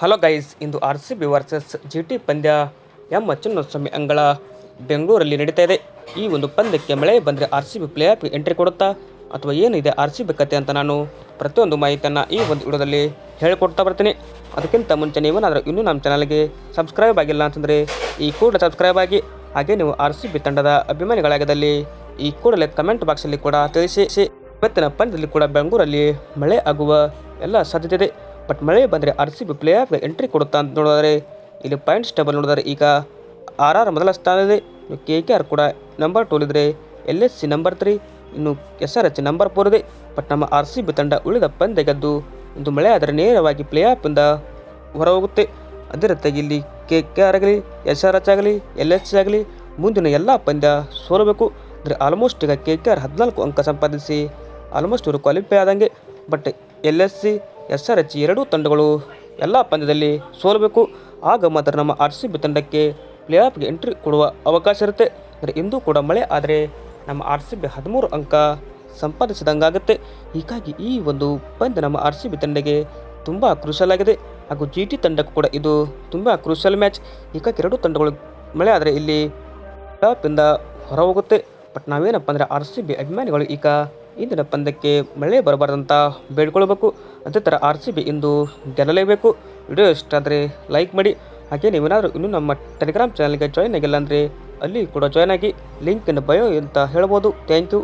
Hello guys, ಇಂದು R C B versus G T ಪಂದ್ಯ M Chinnaswamy ಅಂಗಳ ಬೆಂಗಳೂರಲ್ಲಿ ನಡೀತಾ ಇದೆ. ಈ ಒಂದು ಪಂದ್ಯಕ್ಕೆ ಮಳೆ ಬಂದರೆ R C B play off entry ಕೊಡುತ್ತಾ ಅಥವಾ ಏನಿದೆ ಆರ್ ಸಿ ಬಿ ಕತೆ ಅಂತ ನಾನು ಪ್ರತಿಯೊಂದು ಮಾಹಿತಿಯನ್ನು ಈ ಒಂದು ವಿಡಿಯೋದಲ್ಲಿ ಹೇಳಿಕೊಡ್ತಾ ಬರ್ತೀನಿ. ಅದಕ್ಕಿಂತ ಮುಂಚೆ ನೀವೇನಾದರೂ ಇನ್ನೂ ನಮ್ಮ ಚಾನಲ್ಗೆ ಸಬ್ಸ್ಕ್ರೈಬ್ ಆಗಿಲ್ಲ ಅಂತಂದರೆ ಈ ಕೂಡಲೇ ಸಬ್ಸ್ಕ್ರೈಬ್ ಆಗಿ, ಹಾಗೆ ನೀವು ಆರ್ ಸಿ ಬಿ ತಂಡದ ಅಭಿಮಾನಿಗಳಾಗದಲ್ಲಿ ಈ ಕೂಡಲೇ ಕಮೆಂಟ್ ಬಾಕ್ಸಲ್ಲಿ ಕೂಡ ತಿಳಿಸಿ. ಇವತ್ತಿನ ಪಂದ್ಯದಲ್ಲಿ ಕೂಡ ಬೆಂಗಳೂರಲ್ಲಿ ಮಳೆ ಆಗುವ ಎಲ್ಲ ಸಾಧ್ಯತೆ ಇದೆ. ಬಟ್ ಮಳೆ ಬಂದರೆ ಆರ್ ಸಿ ಬಿ ಪ್ಲೇ ಆಫ್ಗೆ ಎಂಟ್ರಿ ಕೊಡುತ್ತಾ ಅಂತ ನೋಡಿದರೆ ಇಲ್ಲಿ ಪಾಯಿಂಟ್ಸ್ ಟೇಬಲ್ ನೋಡಿದರೆ ಈಗ ಆರ್ ಆರ್ ಮೊದಲ ಸ್ಥಾನದಲ್ಲಿ ಕೆ ಕೆ ಆರ್ ಕೂಡ ನಂಬರ್ ಟೂಲ್ ಇದ್ದರೆ L S G number three ಇನ್ನು S R H number four ಇದೆ. ಬಟ್ ನಮ್ಮ ಆರ್ ಸಿ ಬಿ ತಂಡ ಉಳಿದ ಪಂದ್ಯ ಗೆದ್ದು ಇಂದು ಮಳೆ ಆದರೆ ನೇರವಾಗಿ ಪ್ಲೇ ಆಫಿಂದ ಹೊರ ಹೋಗುತ್ತೆ ಅದೇ ರೀತಿಯಾಗಿ ಇಲ್ಲಿ ಕೆ ಕೆ ಆರ್ ಆಗಲಿ ಎಸ್ ಆರ್ ಎಚ್ ಆಗಲಿ ಎಲ್ ಎಸ್ ಸಿ ಆಗಲಿ ಮುಂದಿನ ಎಲ್ಲ ಪಂದ್ಯ ಸೋಲಬೇಕು. ಅಂದರೆ ಆಲ್ಮೋಸ್ಟ್ ಈಗ ಕೆ ಕೆ ಆರ್ ಹದಿನಾಲ್ಕು ಅಂಕ ಸಂಪಾದಿಸಿ ಆಲ್ಮೋಸ್ಟ್ ಇವರು ಕ್ವಾಲಿಫೈ ಆದಂಗೆ. But L S G S R H ಎರಡೂ ತಂಡಗಳು ಎಲ್ಲ ಪಂದ್ಯದಲ್ಲಿ ಸೋಲಬೇಕು. ಆಗ ಮಾತ್ರ ನಮ್ಮ ಆರ್ ಸಿ ಬಿ ತಂಡಕ್ಕೆ ಪ್ಲೇ ಆಫ್ಗೆ ಎಂಟ್ರಿ ಕೊಡುವ ಅವಕಾಶ ಇರುತ್ತೆ. ಅಂದರೆ ಇಂದು ಕೂಡ ಮಳೆ, ಆದರೆ ನಮ್ಮ ಆರ್ ಸಿ ಬಿ ಹದಿಮೂರು ಅಂಕ ಸಂಪಾದಿಸಿದಂಗಾಗುತ್ತೆ. ಹೀಗಾಗಿ ಈ ಒಂದು ಪಂದ್ಯ ನಮ್ಮ ಆರ್ ಸಿ ಬಿ ತಂಡಕ್ಕೆ ತುಂಬ ಕ್ರೂಷಲ್ ಆಗಿದೆ. ಹಾಗೂ ಜಿ ಟಿ ತಂಡಕ್ಕೂ ಕೂಡ ಇದು ತುಂಬ ಕ್ರೂಷಲ್ ಮ್ಯಾಚ್. ಹೀಗಾಗಿ ಎರಡೂ ತಂಡಗಳು ಮಳೆ, ಆದರೆ ಇಲ್ಲಿ ಟಾಪಿಂದ ಹೊರ ಹೋಗುತ್ತೆ ಬಟ್ ನಾವೇನಪ್ಪ ಅಂದರೆ ಆರ್ ಸಿ ಬಿ ಅಭಿಮಾನಿಗಳು ಈಗ ಇಂದಿನ ಪಂದ್ಯಕ್ಕೆ ಮಳೆ ಬರಬಾರ್ದಂತ ಬೇಡ್ಕೊಳ್ಬೇಕು. ಅದೇ ಥರ ಆರ್ ಸಿ ಬಿ ಇಂದು ಗೆಲ್ಲಲೇಬೇಕು. ವಿಡಿಯೋ ಇಷ್ಟ ಆದರೆ ಲೈಕ್ ಮಾಡಿ. ಹಾಗೆ ನೀವೇನಾದರೂ ಇನ್ನೂ ನಮ್ಮ ಟೆಲಿಗ್ರಾಮ್ ಚಾನಲ್ಗೆ ಜಾಯ್ನ್ ಆಗಿಲ್ಲ ಅಂದರೆ ಅಲ್ಲಿ ಕೂಡ ಜಾಯ್ನ್ ಆಗಿ ಲಿಂಕ್ ಇನ್ನು ಬಯೋ ಅಂತ ಹೇಳ್ಬೋದು. Thank you